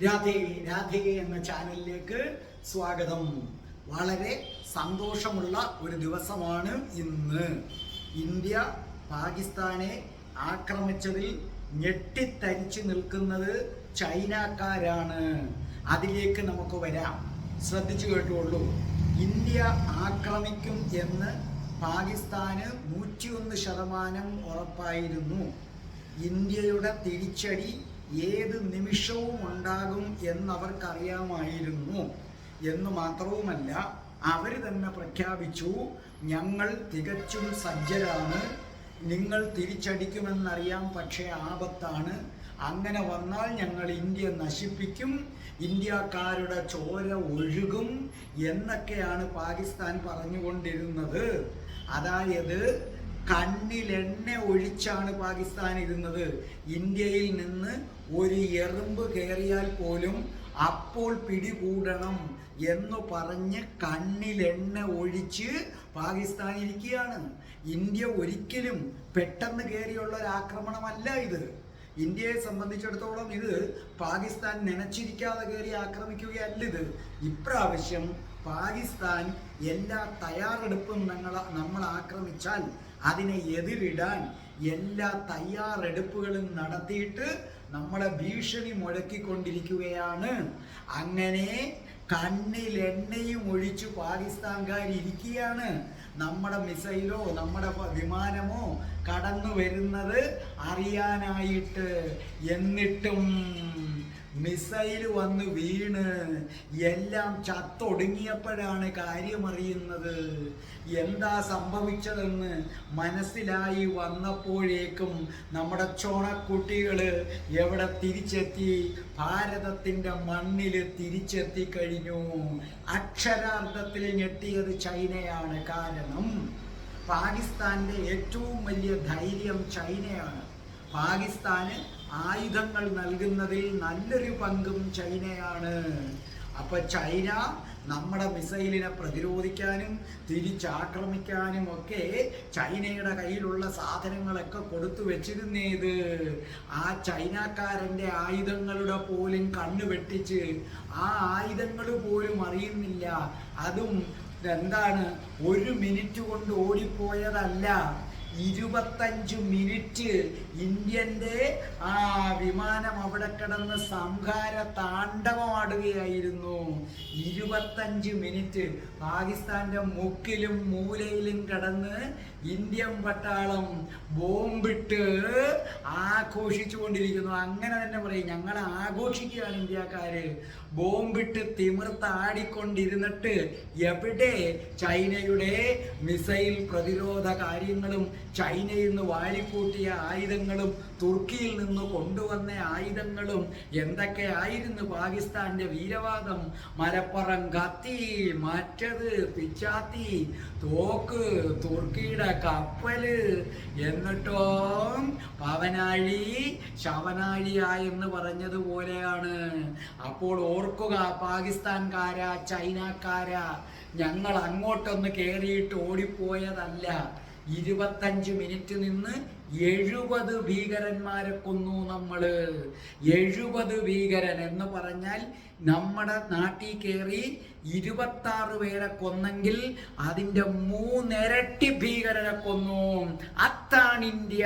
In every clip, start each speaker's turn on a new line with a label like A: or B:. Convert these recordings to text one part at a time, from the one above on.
A: രാധേ രാധേ എന്ന ചാനലിലേക്ക് സ്വാഗതം. വളരെ സന്തോഷമുള്ള ഒരു ദിവസമാണ് ഇന്ന്. ഇന്ത്യ പാകിസ്ഥാനെ ആക്രമിച്ചതിൽ ഞെട്ടിത്തരിച്ചു നിൽക്കുന്നത് ചൈനക്കാരാണ്. അതിലേക്ക് നമുക്ക് വരാം. ശ്രദ്ധിച്ചു കേട്ടുള്ളൂ ഇന്ത്യ ആക്രമിക്കും എന്ന് പാകിസ്ഥാന് നൂറ്റിയൊന്ന് ശതമാനം ഉറപ്പായിരുന്നു. ഇന്ത്യയുടെ തിരിച്ചടി ഏത് നിമിഷവും ഉണ്ടാകും എന്നവർക്കറിയാമായിരുന്നു. എന്ന് മാത്രവുമല്ല അവർ തന്നെ പ്രഖ്യാപിച്ചു ഞങ്ങൾ തികച്ചും സജ്ജരാണ്. നിങ്ങൾ തിരിച്ചടിക്കുമെന്നറിയാം പക്ഷേ ആപത്താണ്. അങ്ങനെ വന്നാൽ ഞങ്ങൾ ഇന്ത്യ നശിപ്പിക്കും ഇന്ത്യക്കാരുടെ ചോര ഒഴുകും എന്നൊക്കെയാണ് പാകിസ്ഥാൻ പറഞ്ഞുകൊണ്ടിരുന്നത്. അതായത് കണ്ണിലെണ്ണ ഒഴിച്ചാണ് പാകിസ്ഥാൻ ഇരുന്നത്. ഇന്ത്യയിൽ നിന്ന് ഒരു എറുമ്പ് കയറിയാൽ പോലും അപ്പോൾ പിടികൂടണം എന്ന് പറഞ്ഞ് കണ്ണിലെണ്ണ ഒഴിച്ച് പാകിസ്ഥാൻ ഇരിക്കുകയാണ്. ഇന്ത്യ ഒരിക്കലും പെട്ടെന്ന് കയറിയുള്ള ഒരു ആക്രമണമല്ല ഇത്. ഇന്ത്യയെ സംബന്ധിച്ചിടത്തോളം ഇത് പാകിസ്ഥാൻ നനച്ചിരിക്കാതെ കയറി ആക്രമിക്കുകയല്ല ഇത്. ഇപ്രാവശ്യം പാകിസ്ഥാൻ എല്ലാ തയ്യാറെടുപ്പും നമ്മൾ ആക്രമിച്ചാൽ അതിനെ എതിരിടാൻ എല്ലാ തയ്യാറെടുപ്പുകളും നടത്തിയിട്ട് നമ്മളെ ഭീഷണി മുഴക്കിക്കൊണ്ടിരിക്കുകയാണ്. അങ്ങനെ കണ്ണിൽ എണ്ണയും ഒഴിച്ചു പാകിസ്ഥാൻകാർ ഇരിക്കുകയാണ്. നമ്മുടെ മിസൈലോ നമ്മുടെ വിമാനമോ കടന്നു വരുന്നത് അറിയാനായിട്ട്. എന്നിട്ടും മിസൈൽ വന്ന് വീണ്. എല്ലാം ചത്തൊടുങ്ങിയപ്പോഴാണ് കാര്യമറിയുന്നത്. എന്താ സംഭവിച്ചതെന്ന് മനസ്സിലായി വന്നപ്പോഴേക്കും നമ്മുടെ ചോണക്കുട്ടികൾ എവിടെ തിരിച്ചെത്തി? ഭാരതത്തിന്റെ മണ്ണിൽ തിരിച്ചെത്തി കഴിഞ്ഞു. അക്ഷരാർത്ഥത്തിൽ ഞെട്ടിയത് ചൈനയാണ്. കാരണം പാകിസ്ഥാന്റെ ഏറ്റവും വലിയ ധൈര്യം ചൈനയാണ്. പാകിസ്ഥാന് ആയുധങ്ങൾ നൽകുന്നതിൽ നല്ലൊരു പങ്കും ചൈനയാണ്. അപ്പൊ ചൈന നമ്മുടെ മിസൈലിനെ പ്രതിരോധിക്കാനും തിരിച്ചാക്രമിക്കാനും ഒക്കെ ചൈനയുടെ കയ്യിലുള്ള സാധനങ്ങളൊക്കെ കൊടുത്തു വെച്ചിരുന്നേത്. ആ ചൈനക്കാരന്റെ ആയുധങ്ങളുടെ പോലും കണ്ണു വെട്ടിച്ച് ആ ആയുധങ്ങൾ പോലും അറിയുന്നില്ല. അതും എന്താണ് ഒരു മിനിറ്റ് കൊണ്ട് ഓടിപ്പോയതല്ല. ഇരുപത്തഞ്ച് മിനിറ്റ് ഇന്ത്യന്റെ ആ വിമാനം അവിടെ കിടന്ന് സംഹാര താണ്ഡവമാടുകയായിരുന്നു. ഇരുപത്തഞ്ച് മിനിറ്റ്. പാകിസ്ഥാന്റെ മുക്കിലും മൂലയിലും കിടന്ന് ഇന്ത്യൻ പട്ടാളം ബോംബിട്ട് ആഘോഷിച്ചുകൊണ്ടിരിക്കുന്നു. അങ്ങനെ തന്നെ പറയും ഞങ്ങൾ ആഘോഷിക്കുകയാണ് ഇന്ത്യക്കാര്. ബോംബിട്ട് തിമിർത്താടിക്കൊണ്ടിരുന്നിട്ട് എവിടെ? ചൈനയുടെ മിസൈൽ പ്രതിരോധ കാര്യങ്ങളും ചൈനയിൽ നിന്ന് വാരിക്കൂട്ടിയ ആയുധങ്ങളും തുർക്കിയിൽ നിന്ന് കൊണ്ടുവന്ന ആയുധങ്ങളും എന്തൊക്കെ ആയിരുന്നു പാകിസ്ഥാന്റെ വീരവാദം? മലപ്പുറം കത്തി മറ്റത് പിച്ചാത്തി തോക്ക് തുർക്കിയുടെ കപ്പൽ. എന്നിട്ടോ പവനാഴി ശവനാഴിയായെന്ന് പറഞ്ഞതുപോലെയാണ്. അപ്പോൾ ഓർക്കുക പാകിസ്ഥാൻകാരാ ചൈനക്കാരാ ഞങ്ങൾ അങ്ങോട്ടൊന്ന് കയറിയിട്ട് ഓടിപ്പോയതല്ല. ഇരുപത്തഞ്ച് മിനിറ്റ് നിന്ന് എഴുപത് ഭീകരന്മാരെ കൊന്നു നമ്മൾ എഴുപത് ഭീകരൻ എന്ന് പറഞ്ഞാൽ നമ്മുടെ നാട്ടിൽ കയറി ഇരുപത്തി ആറ് പേരെ കൊന്നെങ്കിൽ അതിന്റെ മൂന്നിരട്ടി ഭീകരനെ കൊന്നു. അത്താണ് ഇന്ത്യ.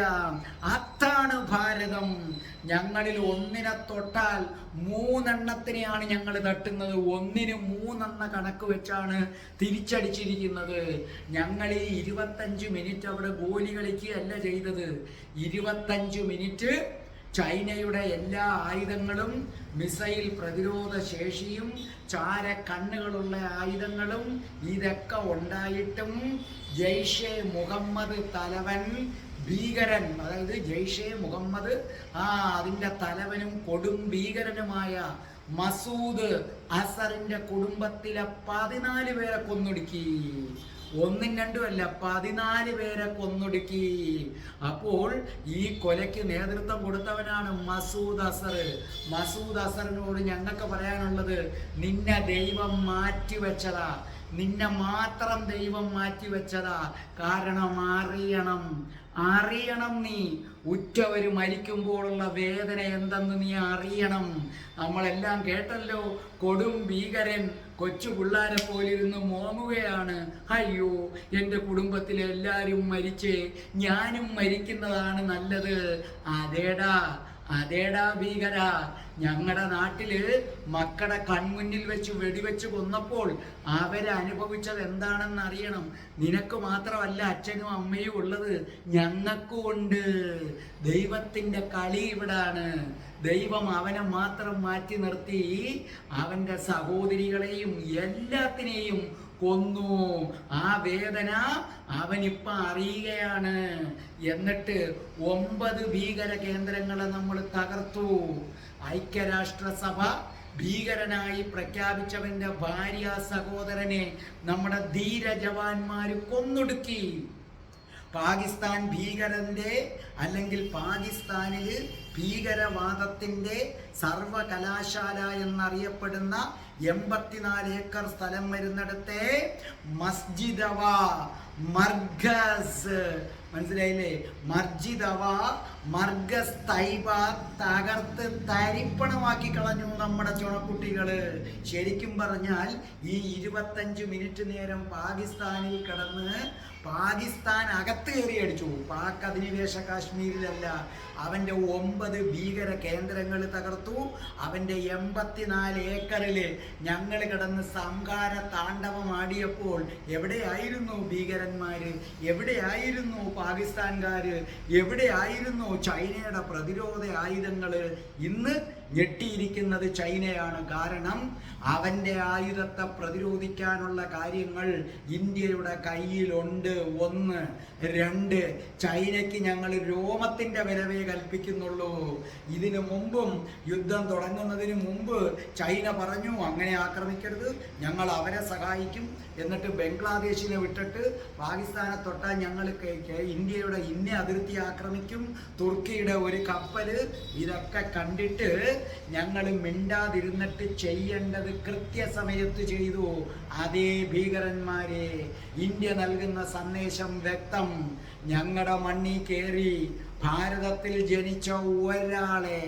A: അത്താണ് ഭാരതം. ഞങ്ങളിൽ ഒന്നിനെ തൊട്ടാൽ മൂന്നെണ്ണത്തിനെയാണ് ഞങ്ങൾ തട്ടുന്നത്. ഒന്നിന് മൂന്നെണ്ണ കണക്ക് വെച്ചാണ് തിരിച്ചടിച്ചിരിക്കുന്നത്. ഞങ്ങൾ ഈ ഇരുപത്തഞ്ച് മിനിറ്റ് അവിടെ ഗോലി കളിക്കുകയല്ല ചെയ്തത്. ഇരുപത്തഞ്ച് മിനിറ്റ് ചൈനയുടെ എല്ലാ ആയുധങ്ങളും മിസൈൽ പ്രതിരോധ ശേഷിയും ചാര കണ്ണുകളുള്ള ആയുധങ്ങളും ഇതൊക്കെ ഉണ്ടായിട്ടും ജയ്ഷെ മുഹമ്മദ് തലവൻ ഭീകരൻ അതായത് ജയ്ഷെ മുഹമ്മദ് ആ അതിന്റെ തലവനും കൊടും ഭീകരനുമായ മസൂദ് അസറിന്റെ കുടുംബത്തിലെ പതിനാല് പേരെ കൊന്നൊടുക്കി. ഒന്നും രണ്ടുമല്ല പതിനാല് പേരെ കൊന്നൊടുക്കി. അപ്പോൾ ഈ കൊലയ്ക്ക് നേതൃത്വം കൊടുത്തവനാണ് മസൂദ് അസർ. മസൂദ് അസറിനോട് ഞങ്ങൾക്ക് പറയാനുള്ളത് നിന്നെ ദൈവം മാറ്റിവെച്ചതാ. നിന്നെ മാത്രം ദൈവം മാറ്റിവെച്ചതാ. കാരണം അറിയണം അറിയണം നീ. ഉറ്റവര് മരിക്കുമ്പോഴുള്ള വേദന എന്തെന്ന് നീ അറിയണം. നമ്മളെല്ലാം കേട്ടല്ലോ കൊടും ഭീകരൻ കൊച്ചു പിള്ളാരെ പോലിരുന്ന് മോങ്ങുകയാണ്. അയ്യോ എന്റെ കുടുംബത്തിലെ എല്ലാവരും മരിച്ച് ഞാനും മരിക്കുന്നതാണ് നല്ലത്. അതേടാ അതേടാ ഭീകര. ഞങ്ങളുടെ നാട്ടിൽ മക്കളെ കൺമുന്നിൽ വെച്ച് വെടിവെച്ച് കൊന്നപ്പോൾ അവരെ അനുഭവിച്ചത് എന്താണെന്ന് അറിയണം നിനക്ക് മാത്രമല്ല അച്ഛനും അമ്മയും ഉള്ളത് ഞങ്ങൾക്കും ഉണ്ട് ദൈവത്തിന്റെ കളി ഇവിടാണ്. ദൈവം അവനെ മാത്രം മാറ്റി നിർത്തി. അവന്റെ സഹോദരികളെയും എല്ലാത്തിനെയും കൊന്നു. ആ വേദന അവനിപ്പ അറിയുകയാണ്. എന്നിട്ട് ഒമ്പത് ഭീകര കേന്ദ്രങ്ങളെ നമ്മൾ തകർത്തു. ഐക്യരാഷ്ട്രസഭ ഭീകരനായി പ്രഖ്യാപിച്ചവന്റെ ഭാര്യ സഹോദരനെ നമ്മുടെ ധീര ജവാന്മാര് കൊന്നൊടുക്കി. പാകിസ്ഥാൻ ഭീകരന്റെ അല്ലെങ്കിൽ പാകിസ്ഥാനിൽ ഭീകരവാദത്തിന്റെ സർവകലാശാല എന്നറിയപ്പെടുന്ന എൺപത്തിനാല് ഏക്കർ സ്ഥലം വരുന്നിടത്തെ മസ്ജിദവ മർഗസ്. മനസ്സിലായില്ലേ? മർജിദവ മർഗസ് തൈബ തകർത്ത് തരിപ്പണമാക്കി കളഞ്ഞു നമ്മുടെ ചുണക്കുട്ടികൾ. ശരിക്കും പറഞ്ഞാൽ ഈ ഇരുപത്തഞ്ച് മിനിറ്റ് നേരം പാകിസ്ഥാനിൽ കിടന്ന് പാകിസ്ഥാൻ അകത്ത് കയറി അടിച്ചു. പാക് അധിനിവേശ കാശ്മീരിലല്ല. അവന്റെ ഒമ്പത് ഭീകര കേന്ദ്രങ്ങൾ തകർത്തു. അവന്റെ എൺപത്തിനാല് ഏക്കറിൽ ഞങ്ങൾ കിടന്ന് സംഹാര താണ്ഡവമാടിയപ്പോൾ എവിടെയായിരുന്നു ഭീകരന്മാർ എവിടെയായിരുന്നു പാകിസ്ഥാൻകാര് എവിടെയായിരുന്നു ചൈനയുടെ പ്രതിരോധ ആയുധങ്ങൾ ഇന്ന് ഞെട്ടിയിരിക്കുന്നത് ചൈനയാണ് കാരണം അവന്റെ ആയുധത്തെ പ്രതിരോധിക്കാനുള്ള കാര്യങ്ങൾ ഇന്ത്യയുടെ കയ്യിലുണ്ട്. ഒന്ന് രണ്ട് ചൈനയ്ക്ക് ഞങ്ങൾ രോമത്തിന്റെ വിലവേ കൽപ്പിക്കുന്നുള്ളൂ. ഇതിനു മുമ്പും യുദ്ധം തുടങ്ങുന്നതിന് മുമ്പ് ചൈന പറഞ്ഞു അങ്ങനെ ആക്രമിക്കരുത് ഞങ്ങൾ അവരെ സഹായിക്കും. എന്നിട്ട് ബംഗ്ലാദേശിനെ വിട്ടിട്ട് പാകിസ്ഥാനെ തൊട്ടാൽ ഞങ്ങൾ ഇന്ത്യയുടെ ഇന്ന അതിർത്തി ആക്രമിക്കും. തുർക്കിയുടെ ഒരു കപ്പൽ ഇതൊക്കെ കണ്ടിട്ട് ഞങ്ങൾ മിണ്ടാതിരുന്നിട്ട് ചെയ്യേണ്ടത് കൃത്യസമയത്ത് ചെയ്തു. അതേ ഭീകരന്മാരെ ഇന്ത്യ നൽകുന്ന സന്ദേശം വ്യക്തം. ഞങ്ങളുടെ മണ്ണി കയറി ഭാരതത്തിൽ ജനിച്ച ഒരാളെ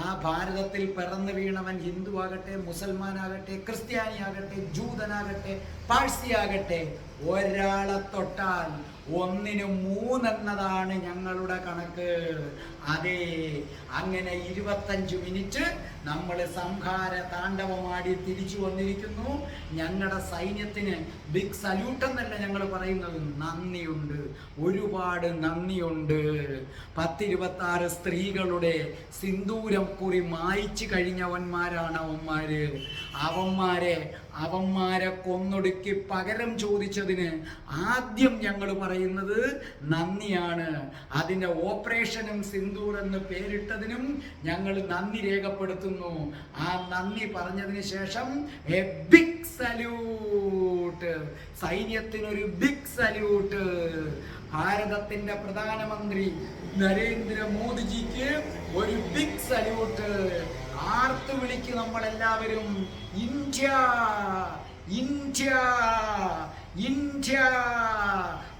A: ആ ഭാരതത്തിൽ പിറന്നു വീണവൻ ഹിന്ദു ആകട്ടെ മുസൽമാനാകട്ടെ ക്രിസ്ത്യാനിയാകട്ടെ ജൂതനാകട്ടെ പാഴ്സിയാകട്ടെ ഒരാളെ തൊട്ടാൽ ഒന്നിന് മൂന്നെന്നതാണ് ഞങ്ങളുടെ കണക്ക്. അതെ അങ്ങനെ ഇരുപത്തഞ്ച് മിനിറ്റ് നമ്മൾ സംഹാര താണ്ഡവമാടി തിരിച്ചു വന്നിരിക്കുന്നു. ഞങ്ങളുടെ സൈന്യത്തിന് ബിഗ് സല്യൂട്ട് എന്നല്ല ഞങ്ങൾ പറയുന്നത്. നന്ദിയുണ്ട്. ഒരുപാട് നന്ദിയുണ്ട്. പത്തിരുപത്തി ആറ് സ്ത്രീകളുടെ സിന്ദൂരം കുറി മായിച്ചു കഴിഞ്ഞവന്മാരാണ് അവന്മാര്. അവന്മാരെ അവന്മാരെ കൊന്നൊടുക്കി പകരം ചോദിച്ചതിന് ആദ്യം ഞങ്ങൾ പറയുന്നത് നന്ദിയാണ്. അതിന്റെ ഓപ്പറേഷനും സിന്ദൂർ എന്ന് പേരിട്ടതിനും ഞങ്ങൾ നന്ദി രേഖപ്പെടുത്തുന്നു. ആ നന്ദി പറഞ്ഞതിന് ശേഷം എ ബിഗ് സല്യൂട്ട് സൈന്യത്തിനൊരു ബിഗ് സല്യൂട്ട് ഭാരതത്തിന്റെ പ്രധാനമന്ത്രി നരേന്ദ്രമോദിജിക്ക് ഒരു ബിഗ് സല്യൂട്ട് ആർത്ത് വിളിക്ക് നമ്മൾ എല്ലാവരും ഇന്ത്യ ഇന്ത്യ ഇന്ത്യ.